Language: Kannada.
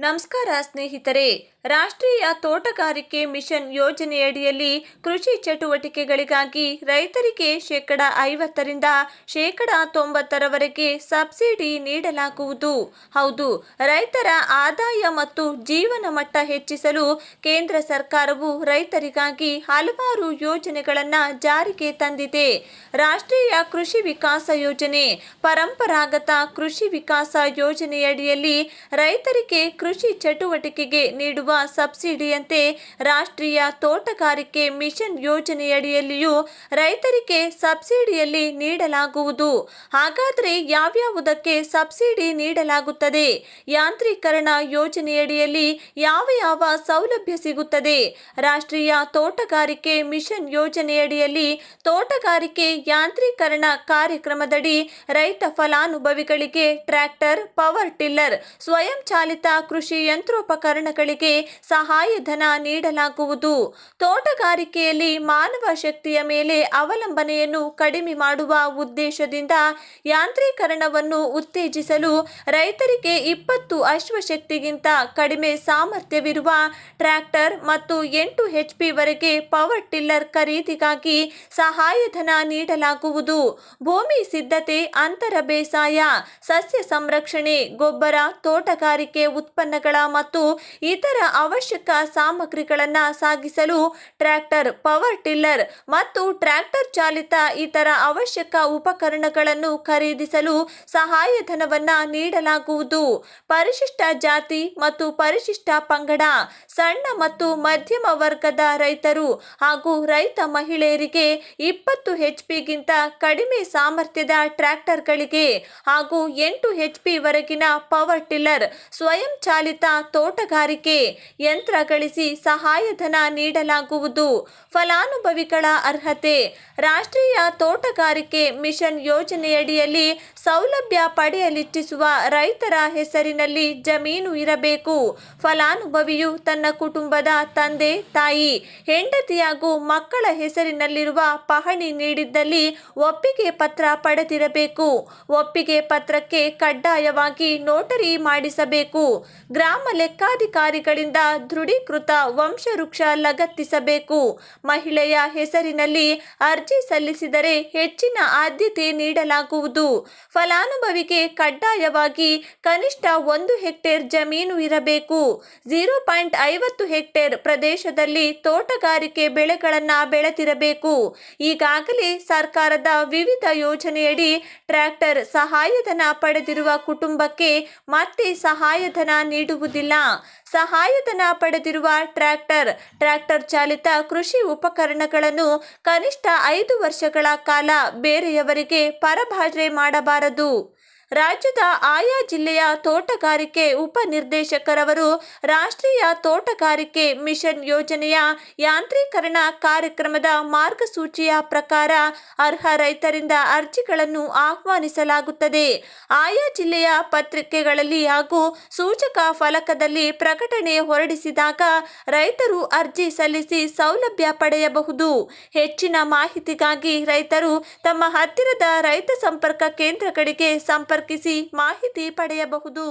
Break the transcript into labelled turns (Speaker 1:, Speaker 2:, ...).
Speaker 1: ನಮಸ್ಕಾರ ಸ್ನೇಹಿತರೆ. ರಾಷ್ಟ್ರೀಯ ತೋಟಗಾರಿಕೆ ಮಿಷನ್ ಯೋಜನೆಯಡಿಯಲ್ಲಿ ಕೃಷಿ ಚಟುವಟಿಕೆಗಳಿಗಾಗಿ ರೈತರಿಗೆ ಶೇಕಡ ಐವತ್ತರಿಂದ ಶೇಕಡ ತೊಂಬತ್ತರವರೆಗೆ ಸಬ್ಸಿಡಿ ನೀಡಲಾಗುವುದು. ಹೌದು, ರೈತರ ಆದಾಯ ಮತ್ತು ಜೀವನ ಮಟ್ಟ ಹೆಚ್ಚಿಸಲು ಕೇಂದ್ರ ಸರ್ಕಾರವು ರೈತರಿಗಾಗಿ ಹಲವಾರು ಯೋಜನೆಗಳನ್ನು ಜಾರಿಗೆ ತಂದಿದೆ. ರಾಷ್ಟ್ರೀಯ ಕೃಷಿ ವಿಕಾಸ ಯೋಜನೆ, ಪರಂಪರಾಗತ ಕೃಷಿ ವಿಕಾಸ ಯೋಜನೆಯಡಿಯಲ್ಲಿ ರೈತರಿಗೆ ಕೃಷಿ ಚಟುವಟಿಕೆಗೆ ನೀಡುವ ಸಬ್ಸಿಡಿಯಂತೆ ರಾಷ್ಟ್ರೀಯ ತೋಟಗಾರಿಕೆ ಮಿಷನ್ ಯೋಜನೆಯಡಿಯಲ್ಲಿಯೂ ರೈತರಿಗೆ ಸಬ್ಸಿಡಿಯಲ್ಲಿ ನೀಡಲಾಗುವುದು. ಹಾಗಾದರೆ ಯಾವ್ಯಾವುದಕ್ಕೆ ಸಬ್ಸಿಡಿ ನೀಡಲಾಗುತ್ತದೆ? ಯಾಂತ್ರೀಕರಣ ಯೋಜನೆಯಡಿಯಲ್ಲಿ ಯಾವ ಯಾವ ಸೌಲಭ್ಯ ಸಿಗುತ್ತದೆ? ರಾಷ್ಟ್ರೀಯ ತೋಟಗಾರಿಕೆ ಮಿಷನ್ ಯೋಜನೆಯಡಿಯಲ್ಲಿ ತೋಟಗಾರಿಕೆ ಯಾಂತ್ರೀಕರಣ ಕಾರ್ಯಕ್ರಮದಡಿ ರೈತ ಫಲಾನುಭವಿಗಳಿಗೆ ಟ್ರ್ಯಾಕ್ಟರ್, ಪವರ್ ಟಿಲ್ಲರ್ ಸ್ವಯಂ ಚಾಲಿತ ಕೃಷಿ ಯಂತ್ರೋಪಕರಣಗಳಿಗೆ ಸಹಾಯಧನ ನೀಡಲಾಗುವುದು. ತೋಟಗಾರಿಕೆಯಲ್ಲಿ ಮಾನವ ಶಕ್ತಿಯ ಮೇಲೆ ಅವಲಂಬನೆಯನ್ನು ಕಡಿಮೆ ಮಾಡುವ ಉದ್ದೇಶದಿಂದ ಯಾಂತ್ರೀಕರಣವನ್ನು ಉತ್ತೇಜಿಸಲು ರೈತರಿಗೆ ಇಪ್ಪತ್ತು ಅಶ್ವಶಕ್ತಿಗಿಂತ ಕಡಿಮೆ ಸಾಮರ್ಥ್ಯವಿರುವ ಟ್ರ್ಯಾಕ್ಟರ್ ಮತ್ತು ಎಂಟು ಎಚ್ಪಿ ವರೆಗೆ ಪವರ್ ಟಿಲ್ಲರ್ ಖರೀದಿಗಾಗಿ ಸಹಾಯಧನ ನೀಡಲಾಗುವುದು. ಭೂಮಿ ಸಿದ್ಧತೆ, ಅಂತರ ಬೇಸಾಯ, ಸಸ್ಯ ಸಂರಕ್ಷಣೆ, ಗೊಬ್ಬರ, ತೋಟಗಾರಿಕೆ ಉತ್ಪನ್ನಗಳ ಮತ್ತು ಇತರ ಅವಶ್ಯಕ ಸಾಮಗ್ರಿಗಳನ್ನು ಸಾಗಿಸಲು ಟ್ರ್ಯಾಕ್ಟರ್, ಪವರ್ ಟಿಲ್ಲರ್ ಮತ್ತು ಟ್ರ್ಯಾಕ್ಟರ್ ಚಾಲಿತ ಇತರ ಅವಶ್ಯಕ ಉಪಕರಣಗಳನ್ನು ಖರೀದಿಸಲು ಸಹಾಯಧನವನ್ನು ನೀಡಲಾಗುವುದು. ಪರಿಶಿಷ್ಟ ಜಾತಿ ಮತ್ತು ಪರಿಶಿಷ್ಟ ಪಂಗಡ, ಸಣ್ಣ ಮತ್ತು ಮಧ್ಯಮ ವರ್ಗದ ರೈತರು ಹಾಗೂ ರೈತ ಮಹಿಳೆಯರಿಗೆ ಇಪ್ಪತ್ತು ಹೆಚ್ ಪಿಗಿಂತ ಕಡಿಮೆ ಸಾಮರ್ಥ್ಯದ ಟ್ರ್ಯಾಕ್ಟರ್ಗಳಿಗೆ ಹಾಗೂ ಎಂಟು ಪಿ ವರೆಗಿನ ಪವರ್ ಟಿಲ್ಲರ್ ಸ್ವಯಂ ಚಾಲಿತ ತೋಟಗಾರಿಕೆ ಯಂತ್ರ ಗಳಿಸಿ ಸಹಾಯಧನ ನೀಡಲಾಗುವುದು. ಫಲಾನುಭವಿಗಳ ಅರ್ಹತೆ. ರಾಷ್ಟ್ರೀಯ ತೋಟಗಾರಿಕೆ ಮಿಷನ್ ಯೋಜನೆಯಡಿಯಲ್ಲಿ ಸೌಲಭ್ಯ ಪಡೆಯಲಿಚ್ಛಿಸುವ ರೈತರ ಹೆಸರಿನಲ್ಲಿ ಜಮೀನು ಇರಬೇಕು. ಫಲಾನುಭವಿಯು ತನ್ನ ಕುಟುಂಬದ ತಂದೆ, ತಾಯಿ, ಹೆಂಡತಿಯಾಗೂ ಮಕ್ಕಳ ಹೆಸರಿನಲ್ಲಿರುವ ಪಹಣಿ ನೀಡಿದ್ದಲ್ಲಿ ಒಪ್ಪಿಗೆ ಪತ್ರ ಪಡೆದಿರಬೇಕು. ಒಪ್ಪಿಗೆ ಪತ್ರಕ್ಕೆ ಕಡ್ಡಾಯವಾಗಿ ನೋಟರಿ ಮಾಡಿಸಬೇಕು. ಗ್ರಾಮ ಲೆಕ್ಕಾಧಿಕಾರಿಗಳಿಂದ ದೃಢೀಕೃತ ವಂಶವೃಕ್ಷ ಲಗತ್ತಿಸಬೇಕು. ಮಹಿಳೆಯ ಹೆಸರಿನಲ್ಲಿ ಅರ್ಜಿ ಸಲ್ಲಿಸಿದರೆ ಹೆಚ್ಚಿನ ಆದ್ಯತೆ ನೀಡಲಾಗುವುದು. ಫಲಾನುಭವಿಗೆ ಕಡ್ಡಾಯವಾಗಿ ಕನಿಷ್ಠ ಒಂದು ಹೆಕ್ಟೇರ್ ಜಮೀನು ಇರಬೇಕು. ಝೀರೋ ಪಾಯಿಂಟ್ ಐವತ್ತು ಹೆಕ್ಟೇರ್ ಪ್ರದೇಶದಲ್ಲಿ ತೋಟಗಾರಿಕೆ ಬೆಳೆಗಳನ್ನು ಬೆಳೆದಿರಬೇಕು. ಈಗಾಗಲೇ ಸರ್ಕಾರದ ವಿವಿಧ ಯೋಜನೆಯಡಿ ಟ್ರ್ಯಾಕ್ಟರ್ ಸಹಾಯಧನ ಪಡೆದಿರುವ ಕುಟುಂಬಕ್ಕೆ ಮತ್ತೆ ಸಹಾಯಧನ ನೀಡುವುದಿಲ್ಲ. ಸಹಾಯಧನ ಪಡೆದಿರುವ ಟ್ರ್ಯಾಕ್ಟರ್ ಟ್ರ್ಯಾಕ್ಟರ್ ಚಾಲಿತ ಕೃಷಿ ಉಪಕರಣಗಳನ್ನು ಕನಿಷ್ಠ ಐದು ವರ್ಷಗಳ ಕಾಲ ಬೇರೆಯವರಿಗೆ ಪರಭಾಷೆ ಮಾಡಬಾರದು. ರಾಜ್ಯದ ಆಯಾ ಜಿಲ್ಲೆಯ ತೋಟಗಾರಿಕೆ ಉಪನಿರ್ದೇಶಕರವರು ರಾಷ್ಟ್ರೀಯ ತೋಟಗಾರಿಕೆ ಮಿಷನ್ ಯೋಜನೆಯ ಯಾಂತ್ರೀಕರಣ ಕಾರ್ಯಕ್ರಮದ ಮಾರ್ಗಸೂಚಿಯ ಪ್ರಕಾರ ಅರ್ಹ ರೈತರಿಂದ ಅರ್ಜಿಗಳನ್ನು ಆಹ್ವಾನಿಸಲಾಗುತ್ತದೆ. ಆಯಾ ಜಿಲ್ಲೆಯ ಪತ್ರಿಕೆಗಳಲ್ಲಿ ಹಾಗೂ ಸೂಚಕ ಫಲಕದಲ್ಲಿ ಪ್ರಕಟಣೆ ಹೊರಡಿಸಿದಾಗ ರೈತರು ಅರ್ಜಿ ಸಲ್ಲಿಸಿ ಸೌಲಭ್ಯ ಪಡೆಯಬಹುದು. ಹೆಚ್ಚಿನ ಮಾಹಿತಿಗಾಗಿ ರೈತರು ತಮ್ಮ ಹತ್ತಿರದ ರೈತ ಸಂಪರ್ಕ ಕೇಂದ್ರಗಳಿಗೆ ಸಂಪರ್ಕಿಸಿ ಮಾಹಿತಿ ಪಡೆಯಬಹುದು.